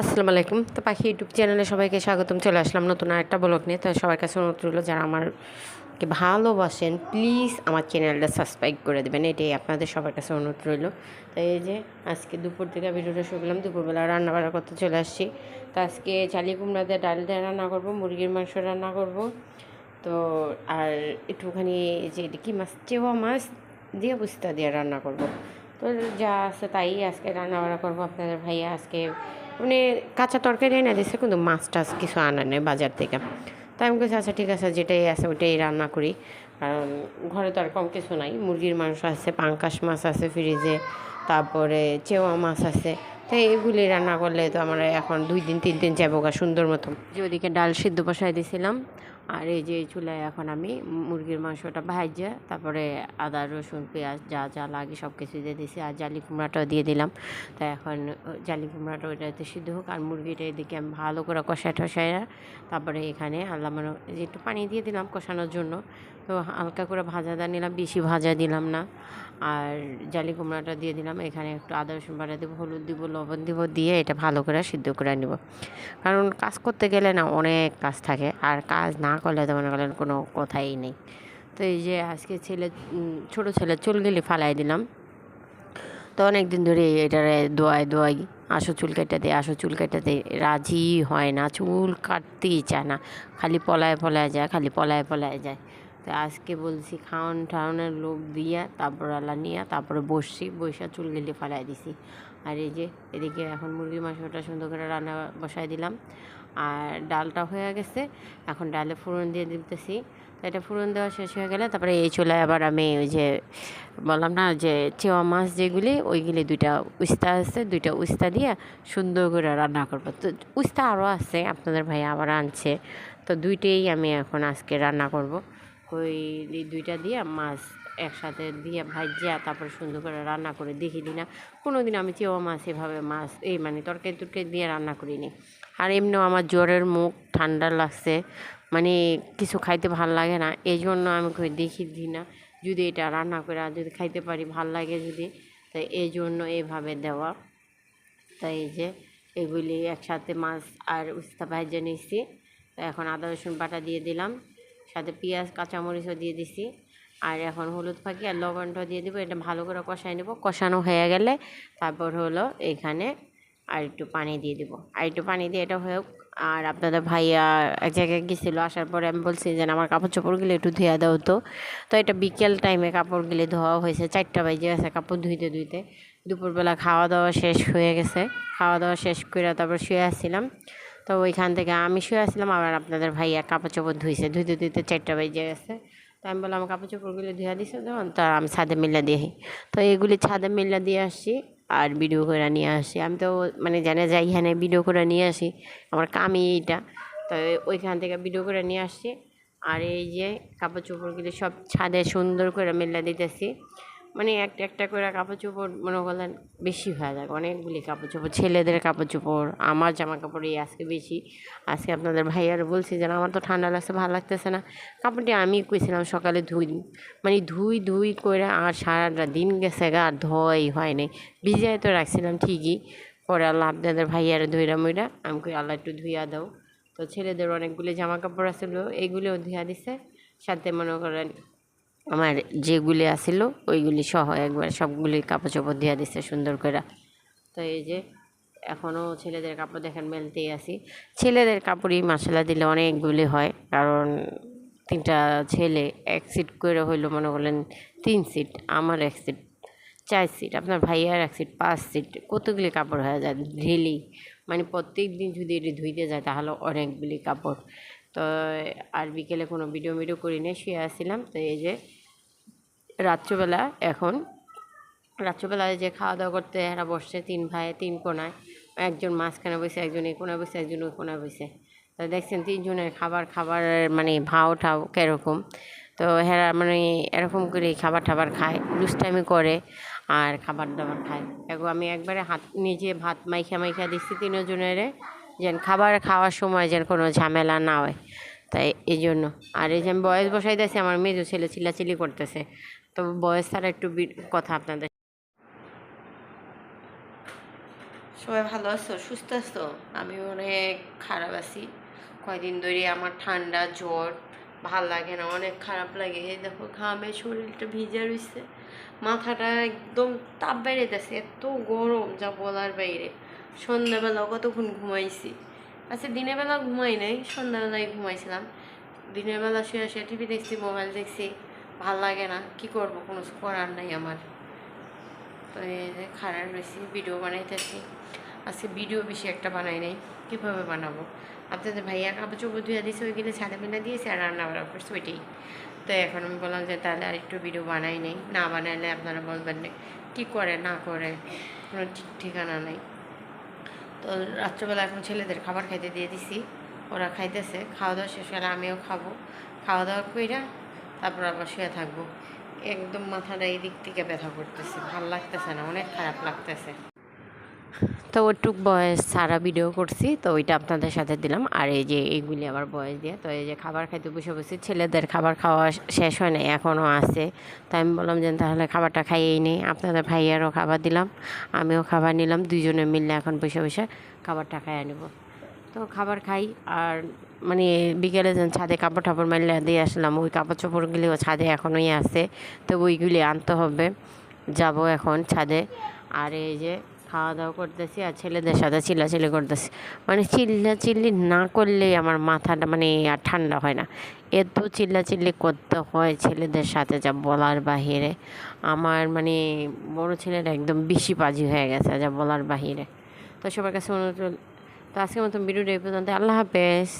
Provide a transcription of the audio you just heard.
আসসালামু আলাইকুম। তো পাখি ইউটিউব চ্যানেলে সবাইকে স্বাগতম। চলে আসলাম নতুন আরেকটা ব্লগ নিয়ে। তো সবার কাছে অনুরোধ রইল, যারা আমারকে ভালোবাসেন প্লিজ আমার চ্যানেলটা সাবস্ক্রাইব করে দেবেন। এটাই আপনাদের সবার কাছে অনুরোধ রইল। তো এই যে আজকে দুপুর থেকে ভিডিওটা শুরু করলাম। দুপুরবেলা রান্না বান্না করতে চলে আসছি। তো আজকে চালি কুমড়া দিয়ে ডাল দিয়ে রান্না করব, মুরগির মাংস রান্না করব। তো আর একটুখানি যে কি মাছ? চেওয়া মাছ দিয়ে বুস্তা দিয়ে রান্না করব। তো যা আছে তাই আজকে রান্না বান্না করব। আপনাদের ভাইয়া আজকে মানে কাঁচা তরকারি এনে দিয়েছে কিন্তু মাছ টাছ কিছু আনা নেই বাজার থেকে। তাই আমি বলছি আচ্ছা ঠিক আছে, যেটাই আছে ওটাই রান্না করি। কারণ ঘরে তো আর কম কিছু নাই। মুরগির মাংস আছে, পাঙ্কাশ মাছ আছে ফ্রিজে তারপরে চেওয়া মাছ আছে। তো এগুলি রান্না করলে তো আমরা এখন দুই দিন, তিন দিন যাব গা সুন্দর মতো। যে ওদিকে ডাল সিদ্ধ বসাই দিয়েছিলাম আর এই যে চুলায় এখন আমি মুরগির মাংসটা ভাজা, তারপরে আদা, রসুন, পেঁয়াজ যা যা লাগে সব কিছু দিয়ে দিয়েছি আর জালি কুমড়াটাও দিয়ে দিলাম। তা এখন জালি কুমড়াটা ওইটাতে সিদ্ধ হোক, আর মুরগিটা এদিকে আমি ভালো করে কষায় টসাইয়া তারপরে এখানে আল্লাহ মানে একটু পানি দিয়ে দিলাম কষানোর জন্য, তো হালকা করে ভাজা দা নিলাম, বেশি ভাজা দিলাম না। আর জালি কুমড়াটা দিয়ে দিলাম, এখানে একটু আদা রসুন বাটা দেবো, হলুদ দিব লবণ দিব দিয়ে এটা ভালো করে সিদ্ধ করে নিব। কারণ কাজ করতে গেলে না অনেক কাজ থাকে, আর কাজ না করলে তো মনে করেন কোনো কথাই নেই। তো এই যে আজকে ছেলে ছোট ছেলে চুল গেলে ফালাই দিলাম। তো অনেক দিন ধরে এটারে দোয়াই দোয়াই আসো চুল কেটে দে আসো চুল কেটে দে রাজি হয় না, চুল কাটতেই চায় না, খালি পলায় পলায় যায়, খালি পলায় পলায় যায়। তো আজকে বলছি খাওয়ান ঠাওয়ানোর লোক দিয়া, তারপর আল্লাহ নিয়ে, তারপরে বসছি বৈশা চুল গেলে ফালাই দিছি। আর এই যে, এদিকে এখন মুরগির মাংসটা সুন্দর করে রান্না বসাই দিলাম। আর ডালটা হয়ে গেছে, এখন ডালে ফোড়ন দিয়ে দিতেছি। তো এটা ফোড়ন দেওয়া শেষ হয়ে গেলে তারপরে এই চুলায় আবার আমি ওই যে বললাম না, যে চেওয়া মাছ যেগুলি, ওইগুলি দুইটা উস্তা আছে, দুইটা উস্তা দিয়ে সুন্দর করে রান্না করব। তো উস্তা আরও আছে, আপনাদের ভাই আবার আনছে। তো দুইটাই আমি এখন আজকে রান্না করব। ওই দুইটা দিয়ে মাছ একসাথে দিয়ে ভাজিয়া তারপর সুন্দর করে রান্না করে দেখি দিই না। কোনো দিন আমি চেওয়া মাছ এভাবে মাছ, এই মানে তরকারি তরকারি দিয়ে রান্না করিনি। আর এমনিও আমার জ্বরের মুখ ঠান্ডা লাগছে মানে কিছু খাইতে ভালো লাগে না এই জন্য আমি কই দেখি দিই না। যদি এটা রান্না করে যদি খাইতে পারি, ভালো লাগে যদি তাই এই জন্য এইভাবে দেওয়া। তাই এই যে এগুলি একসাথে মাছ আর উস্তা ভাজে নিচ্ছি তো এখন আদা রসুন বাটা দিয়ে দিলাম। সাথে পেঁয়াজ, কাঁচামরিচও দিয়ে দিছি। আর এখন হলুদ ফাঁকি আর লবণটা দিয়ে দেবো। এটা ভালো করে কষাই নেব। কষানো হয়ে গেলে তারপর হলো এখানে আর একটু পানি দিয়ে দেবো। আর একটু পানি দিয়ে এটা হোক। আর আপনাদের ভাইয়া এক জায়গায় গেছিল, আসার পরে আমি বলছি যে, আমার কাপড় চোপড়গুলো একটু ধুয়ে দাও তো। তো এটা বিকেল টাইমে কাপড়গুলি ধোয়া হয়েছে। চারটা বাজে আছে কাপড় ধুইতে ধুইতে। দুপুরবেলা খাওয়া দাওয়া শেষ হয়ে গেছে। খাওয়া দাওয়া শেষ করে তারপর শুয়ে আসছিলাম। তো ওইখান থেকে আমি শুয়ে আসলাম আবার আপনাদের ভাইয়া কাপড় চোপড় ধুইছে। ধুইতে ধুইতে চারটা বেজে গেছে। তো আমি বললাম, কাপড় চোপড়গুলো ধুয়ে দিছে তখন তা আমি ছাদে মিল্লা দিয়ে তো এগুলি ছাদে মিল্লা দিয়ে আসছি আর ভিডিও করে নিয়ে আসি। আমি তো মানে জানে যাই হ্যাঁ ভিডিও করে নিয়ে আসি, আমার কামই এইটা। তো ওইখান থেকে ভিডিও করে নিয়ে আসছি আর এই যে কাপড় চোপড়গুলি সব ছাদে সুন্দর করে মেলা দিতেছি। মানে একটা একটা করে কাপড় চোপড় মনে করলেন বেশি হয়ে যায় অনেকগুলি কাপড় চোপড় ছেলেদের কাপড় চোপড় আমার জামা কাপড় এই আজকে বেশি। আজকে আপনাদের ভাইয়ার বলছি যে আমার তো ঠান্ডা লাগছে, ভালো লাগতেছে না। কাপড়টি আমি কইছিলাম সকালে ধুই মানে ধুই ধুই করে আর সারাটা দিন গেছে গা, আর ধোয়াই হয় নাই। ভিজাই তো রাখছিলাম ঠিকই। পরে আল্লাহ আপনাদের ভাইয়ারে ধুইরা মুইরা, আমি কই, আল্লাহ একটু ধুইয়া দাও। তো ছেলেদের অনেকগুলি জামা কাপড় আছিল এইগুলিও ধুইয়া দিছে। সাথে মনে করেন আমার যেগুলি আছিল ওইগুলি সহ একবার সবগুলি কাপড় চোপড় দিয়ে দিচ্ছে সুন্দর করে। তো এই যে এখনও ছেলেদের কাপড় দেখেন মেলতেই আসি। ছেলেদের কাপড়ই মশলা দিলে অনেকগুলি হয়, কারণ তিনটা ছেলে এক সিট করে হইল, মনে করলেন তিন সিট, আমার এক সিট, চার সিট, আপনার ভাইয়ার এক সিট, পাঁচ সিট, কতগুলি কাপড় হয়ে যায় ডেলি মানে প্রত্যেক দিন যদি এটি ধুইতে যায়, তাহলে অনেকগুলি কাপড়। তো, আর বিকেলে কোনো ভিডিও মিডিও করি না শুয়ে আসছিলাম তো এই যে রাত্রবেলা এখন, রাত্রবেলায় যে খাওয়া দাওয়া করতে এরা বসছে তিন ভাই, তিন কোনায়, একজন মাঝখানে বসে, একজন এই কোনায় বসে, একজন ওই কোনায় বসে। তো দেখছেন তিনজনের খাবার খাবার মানে ভাও ঠাও কীরকম। তো হেরা মানে এরকম করে খাবার টাবার খায়, দুষ্টামি করে আর খাবার দাবার খায়। এখন আমি একবারে হাত, নিজে ভাত মাইখা মাইখা দিচ্ছি তিনজনের। যেন খাবার খাওয়ার সময় যেন কোনো ঝামেলা না হয়। তাই এই জন্য। আর এই যে আমি বয়স বসাই দিয়েছি আমার মেজো ছেলে চিল্লাচিল্লি করতেছে। তো বয়স ছাড়া একটু কথা আপনাদের। সবাই ভালো আছো? সুস্থ আছো? আমি অনেক খারাপ আছি। কয়দিন ধরে আমার ঠান্ডা, জ্বর, ভালো লাগে না, অনেক খারাপ লাগে। দেখো, ঘামে শরীরটা ভিজা রয়েছে মাথাটা একদম তাপ বেড়েতেছে, এত গরম, যা বলার বাইরে। সন্ধ্যাবেলা কতক্ষণ ঘুমাইছি? আচ্ছা দিনের বেলা ঘুমাই নাই, সন্ধ্যাবেলায় ঘুমাইছিলাম। দিনের বেলা শুয়ে শুয়ে টিভি দেখছি মোবাইল দেখছি, ভালো লাগে না, কি করব? কোনো করার নাই আমার। তো এই যে খারাপ রয়েছি ভিডিও বানাইতেছি। আজকে ভিডিও বেশি একটা বানাই নাই, কীভাবে বানাবো? আপনাদের ভাইয়া কাপড় চোপড় ধুয়ে দিয়েছে ওইগুলো ছাদে মিনা দিয়েছে, আর রান্না বান্না করছে ওইটাই। তো এখন আমি বললাম যে তাহলে আর একটু ভিডিও বানাই নেই। না বানাইলে আপনারা বলবেন কী করে, না করে, কোনো ঠিক ঠিকানা নেই। তো রাত্রেবেলা এখন ছেলেদের খাবার খাইতে দিয়ে দিছি। ওরা খাইতেছে খাওয়া দাওয়া শেষ হলে আমিও খাব। খাওয়া দাওয়া কইরা তারপর আবার শুয়ে থাকব। একদম মাথাটা এই দিক থেকে ব্যথা করতেছে, ভালো লাগতেছে না, অনেক খারাপ লাগতেছে। তো ওটুক বয়স সারা ভিডিও করছি, তো ওইটা আপনাদের সাথে দিলাম। আর এই যে এইগুলি আবার বয়স দিয়ে, তো এই যে খাবার খাইতে বসে বসে ছেলেদের খাবার খাওয়া শেষ হয় নাই, এখনও আছে। তো আমি বললাম যে তাহলে খাবারটা খাইয়েই নেই। আপনাদের ভাইয়ারও খাবার দিলাম, আমিও খাবার নিলাম, দুইজনে মিললে এখন বসে বসে খাবারটা খাইয়ে নেব। তো খাবার খাই, আর মানে বিকেলে যেন ছাদে কাপড় টাপড় মারলে দিয়ে আসলাম, ওই কাপড় চোপড়গুলিও ছাদে এখনোই আছে, তো ওইগুলি আনতে হবে। যাব এখন ছাদে। আর এই যে খাওয়া দাওয়া করতেছি আর ছেলেদের সাথে চিল্লাচিল্লি করতেছি। মানে চিল্লা চিল্লি না করলেই আমার মাথাটা মানে আর ঠান্ডা হয় না। এত চিল্লাচিল্লি করতে হয় ছেলেদের সাথে যা বলার বাহিরে। আমার মানে বড় ছেলেটা একদম বেশি বাজি হয়ে গেছে যা বলার বাহিরে। তো সবার কাছে অনুরোধ তো আজকের মতো ভিডিওটা এই পর্যন্ত আল্লাহ হাফেজ।